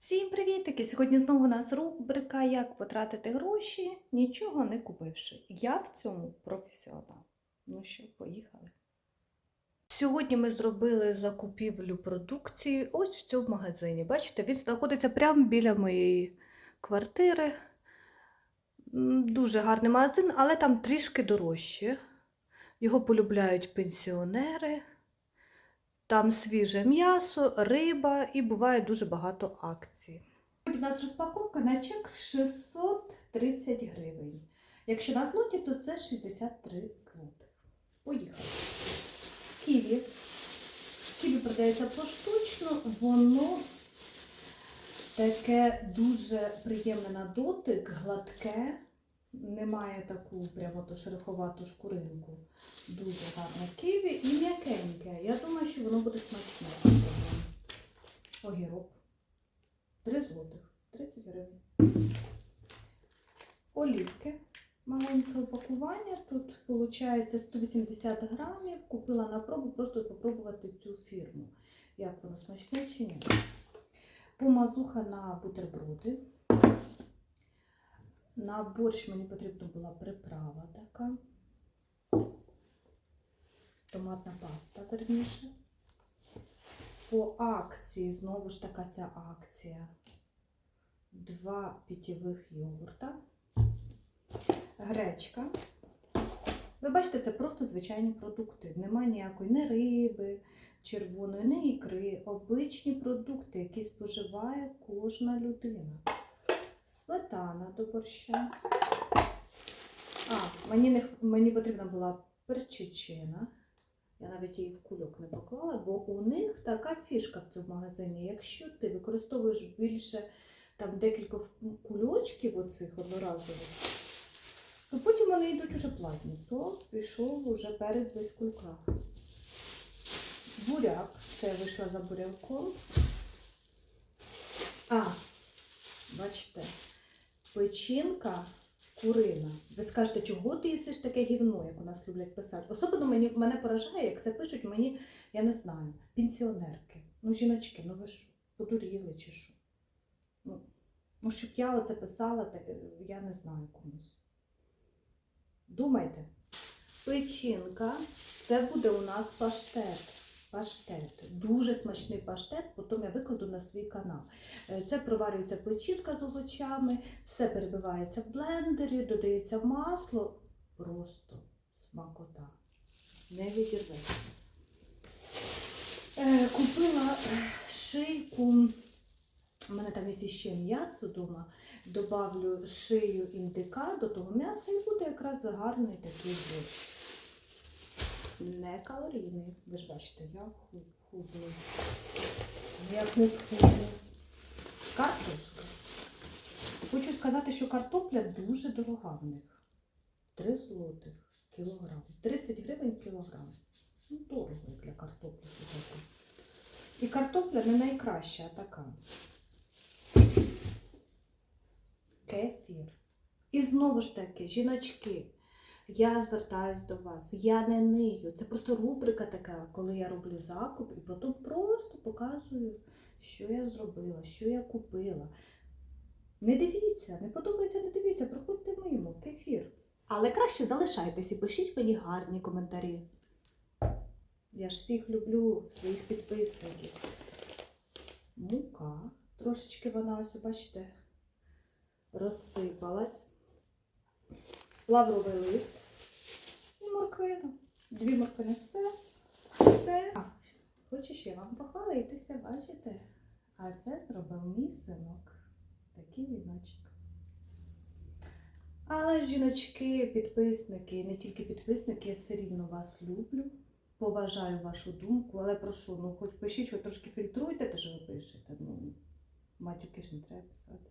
Всім привітики! Сьогодні знову у нас рубрика Як потратити гроші, нічого не купивши. Я в цьому професіонал. Ну що, поїхали. Сьогодні ми зробили закупівлю продукції ось в цьому магазині. Бачите, він знаходиться прямо біля моєї квартири. Дуже гарний магазин, але там трішки дорожче. Його полюбляють пенсіонери. Там свіже м'ясо, риба і буває дуже багато акцій. У нас розпаковка на чек 630 гривень. Якщо на злоті, то це 63 злотих. Поїхали. Ківі. Ківі продається поштучно, воно таке дуже приємне на дотик, гладке, немає таку прямо то шероховату шкуринку. Дуже гарне ківі і м'якеньке. Я думаю, що воно буде смачне. Огірок. 3 злотих. 30 гривень. Олівки. Маленьке упакування. Тут виходить 180 грамів. Купила на пробу, просто спробувати цю фірму. Як воно смачне чи ні. Помазуха на бутерброди. На борщ мені потрібна була приправа така. Томатна паста, верніше. По акції, знову ж така ця акція. Два питєвих йогурта. Гречка. Ви бачите, це просто звичайні продукти. Нема ніякої не риби, червоної, не ікри. Обичні продукти, які споживає кожна людина. Сметана до борща. А, мені, не, мені потрібна була перчичина. Я навіть її в кульок не поклала, бо у них така фішка в цьому магазині. Якщо ти використовуєш більше там декілька кульочків оцих одноразових, то потім вони йдуть уже платні. То пішов уже перець без кулька. Буряк. Це я вийшла за буряком. А, бачите, печінка курина. Ви скажете, чого ти їсиш таке гівно, як у нас люблять писати. Особливо мені, мене поражає, як це пишуть мені, я не знаю, пенсіонерки. Ну, жіночки, ну ви що, подуріли чи що? Ну, ну щоб я оце писала, е, я не знаю комусь. Думайте, печінка, це буде у нас паштет. Паштет. Дуже смачний паштет, потім я викладу на свій канал. Е, Це проварюється печінка з овочами, все перебивається в блендері, додається масло. Просто смакота. Не відірветься. Е, Купила шийку. У мене там є ще м'ясо вдома. Добавлю шию індика до того м'яса і буде якраз гарний такий борщ. Не калорійний. Ви ж бачите, я ху- Як не схудну. Картошка. Хочу сказати, що картопля дуже дорога в них. 3 злотих кілограм. 30 гривень кілограм. Ну, дорого для картоплі. І картопля не найкраща, а така. Кефір. І знову ж таки, жіночки, я звертаюсь до вас. Я не нию. Це просто рубрика така, коли я роблю закуп і потім просто показую, що я зробила, що я купила. Не дивіться, не подобається, не дивіться, проходьте мимо, кефір. Але краще залишайтесь і пишіть мені гарні коментарі. Я ж всіх люблю, своїх підписників. Мука. Трошечки вона ось, бачите, розсипалась. Лавровий лист і морквина. Дві морквини. Все. Все. А, хочу ще вам похвалитися, бачите? А це зробив мій синок. Такий віночок. Але жіночки, підписники, не тільки підписники, я все рівно вас люблю. Поважаю вашу думку, але прошу, ну хоч пишіть, ви трошки фільтруйте те, що ви пишете. Ну, матюки ж не треба писати.